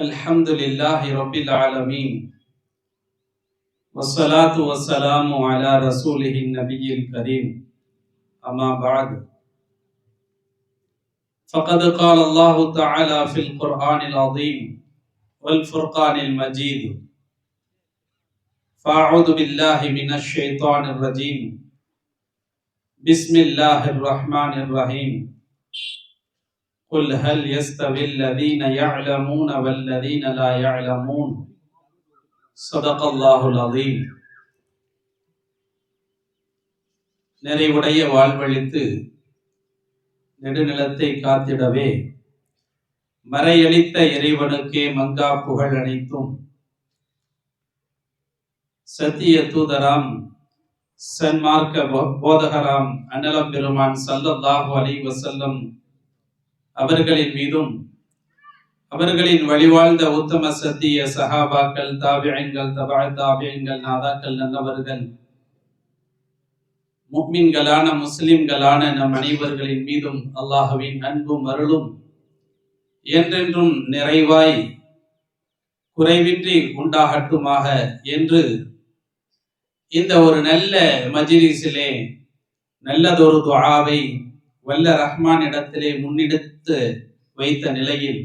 الحمد لله رب العالمين والصلاة والسلام على رسوله النبي الكريم أما بعد فقد قال الله تعالى في القرآن العظيم والفرقان المجيد فأعوذ بالله من الشيطان الرجيم بسم الله الرحمن الرحيم قل هل يستوي الذين يعلمون والذين لا يعلمون صدق الله العظيم நிறைவுடைய வாழ்வழித்து நெடுநிலத்தை காத்திடவே மறையளித்த இறைவனுக்கே மங்கா புகழ் அனைத்தும் சத்திய தூதராம் சன்மார்க்க போ- போதகராம் அன்னலம் பெருமான் சல்லல்லாஹு அலைஹி வஸல்லம் அவர்களின் மீதும் அவர்களின் வழிவாழ்ந்த உத்தம சத்திய சஹாபாக்கள் தாவியங்கள் தபா தாவியங்கள் நாதாக்கள் நல்லவர்கள் முக்மின்களான முஸ்லிம்களான நம் அனைவர்களின் மீதும் அல்லாஹுவின் அன்பும் அருளும் என்றென்றும் நிறைவாய் குறைவின்றி உண்டாகட்டுமாக என்று இந்த ஒரு நல்ல மஜிலிசிலே நல்லதொரு துவாவை வல்ல ரஹ்மான் இடத்திலே முன்னெடுத்து வைத்த நிலையில்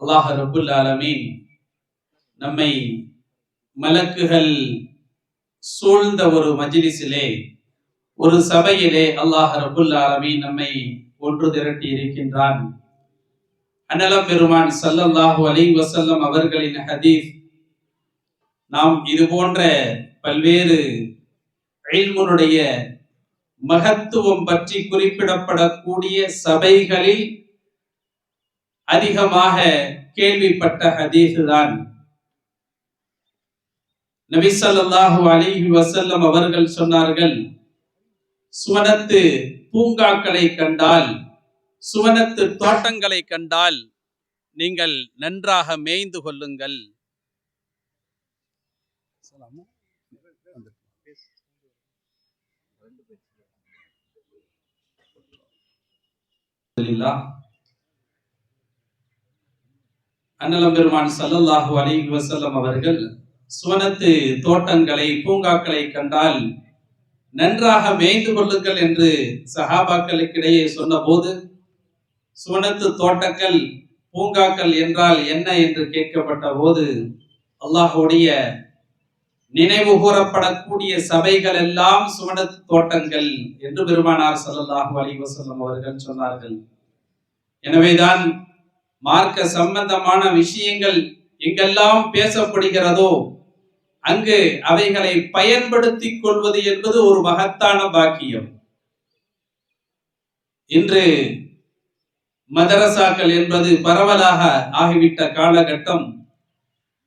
அல்லாஹ் ரபுல் ஆலமீன் நம்மை மலக்குகள் சூழ்ந்த ஒரு மஜிலிசிலே ஒரு சபையிலே அல்லாஹ் ரபுல் ஆலமீன் நம்மை ஒன்று திரட்டி இருக்கின்றான். அன்னலம் பெருமான் சல்லல்லாஹு அலி வசல்லம் அவர்களின் ஹதீஸ் நாம் இது போன்ற பல்வேறு இல்முனுடைய மகத்துவம் பற்றி குறிப்பிடப்படக்கூடிய சபைகளில் அதிகமாக கேள்விப்பட்ட ஹதீஸ் தான் நபிசல்லாஹு அலிஹி வசல்லம் அவர்கள் சொன்னார்கள் சுவனத்து பூங்காக்களை கண்டால் சுவனத்து தோட்டங்களை கண்டால் நீங்கள் நன்றாக மேய்ந்து கொள்ளுங்கள். அலமதுல்லா அன்னலம் பெருமான் சல்லல்லாஹு அலி வசல்லம் அவர்கள் சுவனத்து தோட்டங்களை பூங்காக்களை கண்டால் நன்றாக மேய்ந்து கொள்ளுங்கள் என்று சஹாபாக்களுக்கிடையே சொன்னபோது சுவனத்து தோட்டங்கள் பூங்காக்கள் என்றால் என்ன என்று கேட்கப்பட்ட போது அல்லாஹுடைய நினைவு கூறப்படக்கூடிய சபைகள் எல்லாம் சுவனத்து தோட்டங்கள் என்று பெருமானார் ஸல்லல்லாஹு அலி வசல்லம் அவர்கள் சொன்னார்கள். எனவேதான் மார்க்க சம்பந்தமான விஷயங்கள் எங்கெல்லாம் பேசப்படுகிறதோ அங்கு அவைகளை பயன்படுத்திக் கொள்வது என்பது ஒரு மகத்தான பாக்கியம். இன்று மதரசாக்கள் என்பது பரவலாக ஆகிவிட்ட காலகட்டம்.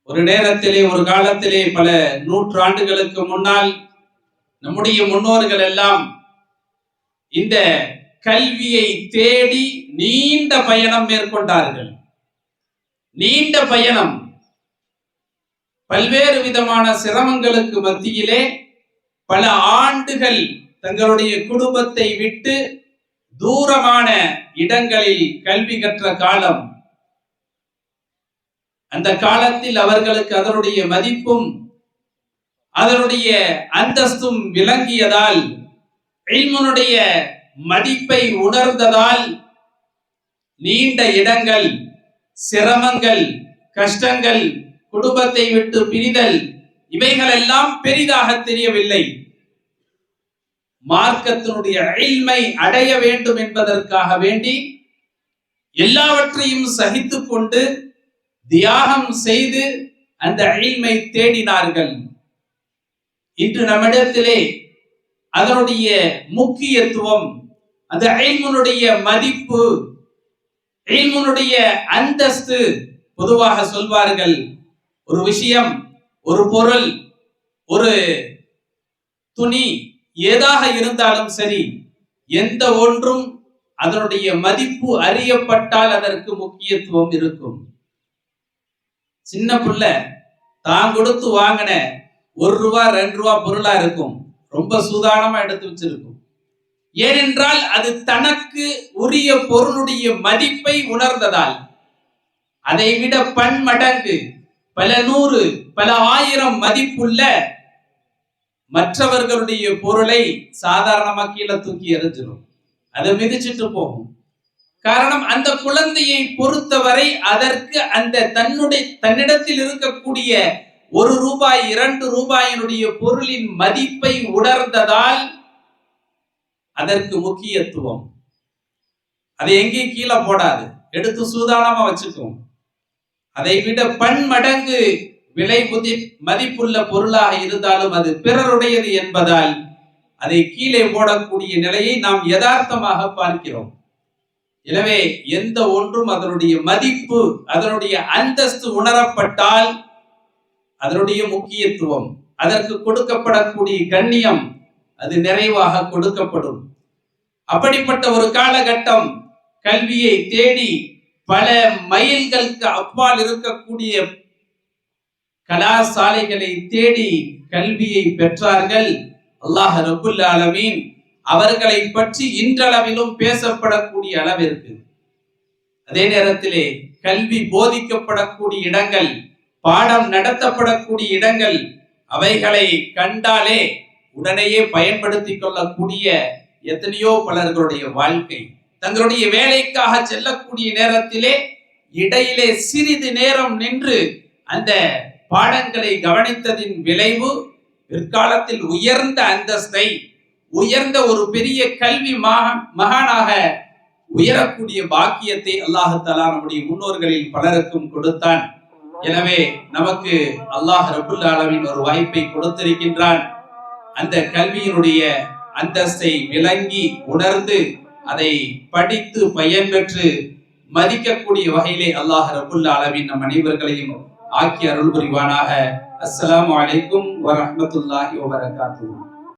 ஒரு நேரத்திலே ஒரு காலத்திலே பல நூற்றாண்டுகளுக்கு முன்னால் நம்முடைய முன்னோர்கள் எல்லாம் இந்த கல்வியை தேடி நீண்ட பயணம் மேற்கொண்டார்கள். நீண்ட பயணம். பல்வேறு விதமான சிரமங்களுக்கு மத்தியிலே பல ஆண்டுகள் தங்களுடைய குடும்பத்தை விட்டு தூரமான இடங்களில் கல்வி கற்ற காலம். அந்த காலத்தில் அவர்களுக்கு அதனுடைய மதிப்பும் அதனுடைய அந்தஸ்தும் விளங்கியதால் இல்முனுடைய மதிப்பை உணர்ந்ததால் நீண்ட இடங்கள் சிரமங்கள் கஷ்டங்கள் குடும்பத்தை விட்டு பிரிதல் இவைகளெல்லாம் பெரிதாக தெரியவில்லை. மார்க்கத்தினுடைய அழிமை அடைய வேண்டும் என்பதற்காக வேண்டி எல்லாவற்றையும் சகித்து கொண்டு தியாகம் செய்து அந்த அழிமை தேடினார்கள். இன்று நம்மிடத்திலே அதனுடைய முக்கியத்துவம் அந்த ஐல்முனுடைய மதிப்பு ஐல்முனுடைய அந்தஸ்து பொதுவாக சொல்வார்கள் ஒரு விஷயம் ஒரு பொருள் ஒரு துணி ஏதாக இருந்தாலும் சரி எந்த ஒன்றும் அதனுடைய மதிப்பு அறியப்பட்டால் அதற்கு முக்கியத்துவம் இருக்கும். சின்ன பிள்ளை தான் கொடுத்து வாங்கின ஒரு ரூபா ரெண்டு ரூபா பொருளா இருக்கும். ரொம்ப சூதானமா எடுத்து வச்சிருக்கும். ஏனென்றால் அது தனக்கு உரிய பொருளுடைய மதிப்பை உணர்ந்ததால். அதை விட பன்மடங்கு பல நூறு பல ஆயிரம் மதிப்புள்ள மற்றவர்களுடைய பொருளை சாதாரணமா கீழே தூக்கி எறிஞ்சிடும் அது மிதிச்சிட்டு போகும். காரணம் அந்த குழந்தையை பொறுத்தவரை அதற்கு அந்த தன்னுடைய தன்னிடத்தில் இருக்கக்கூடிய ஒரு ரூபாய் இரண்டு ரூபாயினுடைய பொருளின் மதிப்பை உணர்ந்ததால் அதற்கு முக்கியத்துவம். அதை எங்கேயும் கீழே போடாது. எடுத்து சூதானமா வச்சுக்கும். அதை விட பன்மடங்கு விலை முதி மதிப்புள்ள பொருளாக இருந்தாலும் அது பிறருடையது என்பதால் அதை கீழே போடக்கூடிய நிலையை நாம் யதார்த்தமாக பார்க்கிறோம். எனவே எந்த ஒன்றும் அதனுடைய மதிப்பு அதனுடைய அந்தஸ்து உணரப்பட்டால் அதனுடைய முக்கியத்துவம் அதற்கு கொடுக்கப்படக்கூடிய கண்ணியம் அது நிறைவாக கொடுக்கப்படும். அப்படிப்பட்ட ஒரு காலகட்டம் கல்வியை தேடி பல மைல்களுக்கு அப்பால் இருக்கக்கூடிய கலாசாலைகளை தேடி கல்வியை பெற்றார்கள். அல்லாஹ் ரபுல் ஆலமீன் அவர்களை பற்றி இன்றளவிலும் பேசப்படக்கூடிய அளவிற்கு. அதே நேரத்திலே கல்வி போதிக்கப்படக்கூடிய இடங்கள் பாடம் நடத்தப்படக்கூடிய இடங்கள் அவைகளை கண்டாலே உடனேயே பயன்படுத்திக் கொள்ளக்கூடிய எத்தனையோ பலர்களுடைய வாழ்க்கை தங்களுடைய வேலைக்காக செல்லக்கூடிய நேரத்திலே இடையிலே சிறிது நேரம் நின்று அந்த பாடங்களை கவனித்ததின் விளைவு பிற்காலத்தில் உயர்ந்த அந்தஸ்தை உயர்ந்த ஒரு பெரிய கல்வி மகா- மகானாக உயரக்கூடிய பாக்கியத்தை அல்லாஹு தஆலா நம்முடைய முன்னோர்களில் பலருக்கும் கொடுத்தான். எனவே நமக்கு அல்லாஹ் ரபுல் ஆலமீன் ஒரு வாய்ப்பை கொடுத்திருக்கின்றான். அந்த கல்வியினுடைய அந்தஸ்தை விளங்கி உணர்ந்து அதை படித்து பயன் பெற்று மதிக்கக்கூடிய வகையிலே அல்லாஹ் ரபுல்ல அளவின் நம் அனைவர்களையும் ஆக்கி அருள் புரிவானாக அஸ்லாம் வலைக்கும் வரமத்துல்லாஹி வரகாத்து